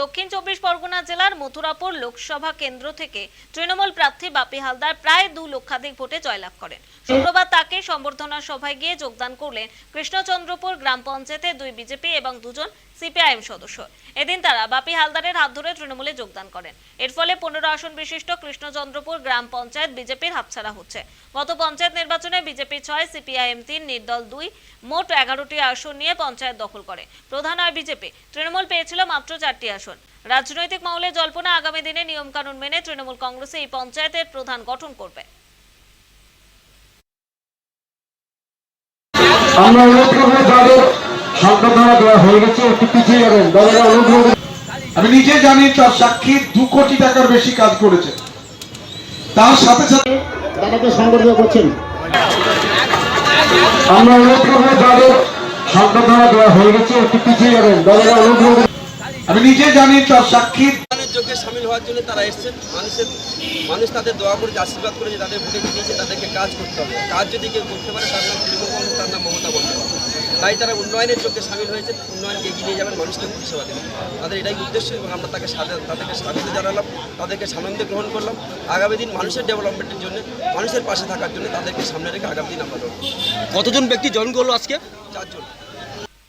দক্ষিণ চব্বিশ পরগনা জেলার মথুরাপুর লোকসভা কেন্দ্র থেকে তৃণমূল প্রার্থী বাপি হালদার প্রায় দু লক্ষাধিক ভোটে জয়লাভ করেন। শুক্রবার তাকে সম্বর্ধনা সভায় গিয়ে যোগদান করলেন কৃষ্ণচন্দ্রপুর গ্রাম পঞ্চায়েতের দুই বিজেপি এবং দুজন সিপিআইএম সদস্য। এদিন তারা বাপি হালদারের হাত ধরে তৃণমূলে যোগদান করেন। এর ফলে পনেরো আসন বিশিষ্ট কৃষ্ণচন্দ্রপুর গ্রাম পঞ্চায়েত বিজেপির হাতছাড়া হচ্ছে। গত পঞ্চায়েত নির্বাচনে বিজেপি ছয়, সিপিআইএম তিন, নির্দল দুই, মোট এগারোটি আসন নিয়ে পঞ্চায়েত দখল করে। প্রধান হয় বিজেপি। তৃণমূল পেয়েছিল মাত্র চারটি আসন। রাজনৈতিক মহলে জল্পনা আগামী দিনে নিয়মকানুন মেনে তৃণমূল কংগ্রেসে এই পঞ্চায়েতের প্রধান গঠন করবে। আমরা যাদের সংবর্ধনা দেওয়া হয়ে গেছে একটু পিছিয়ে যাবেন। দাদারা আমি নিজে জানি তার সাক্ষী দু কোটি টাকার বেশি কাজ করেছে। তার সাথে সাথে দাদাকে সংবর্ধনা করছেন। আমরা সংবর্ধনা দেওয়া হয়ে গেছে একটু পিছিয়ে যাবেন। দাদারা করব আমি নিজে জানি তার সাক্ষী। যজ্ঞে সামিল হওয়ার জন্য তারা এসছেন। মানুষের মানুষ তাদের দোয়া করেছে আশীর্বাদ করেছে তাদের ভোটে জিতিয়েছে তাদেরকে কাজ করতে হবে। কাজ যদি কেউ করতে পারে তার নাম তৃণমূল কংগ্রেস তার নাম মমতা বন্দ্যোপাধ্যায়। তাই তারা উন্নয়নের চোখে সামিল হয়েছে উন্নয়নকে এগিয়ে নিয়ে যাবেন মানুষকে পরিষেবা দেবেন। তাদের এটাই উদ্দেশ্য এবং আমরা তাকে তাদেরকে স্বাগত জানালাম তাদেরকে সানন্দে গ্রহণ করলাম। আগামী দিন মানুষের ডেভেলপমেন্টের জন্য মানুষের পাশে থাকার জন্য তাদেরকে সামনে রেখে আগামী দিন আমরা কতজন ব্যক্তি জয়েন করল আজকে? চারজন।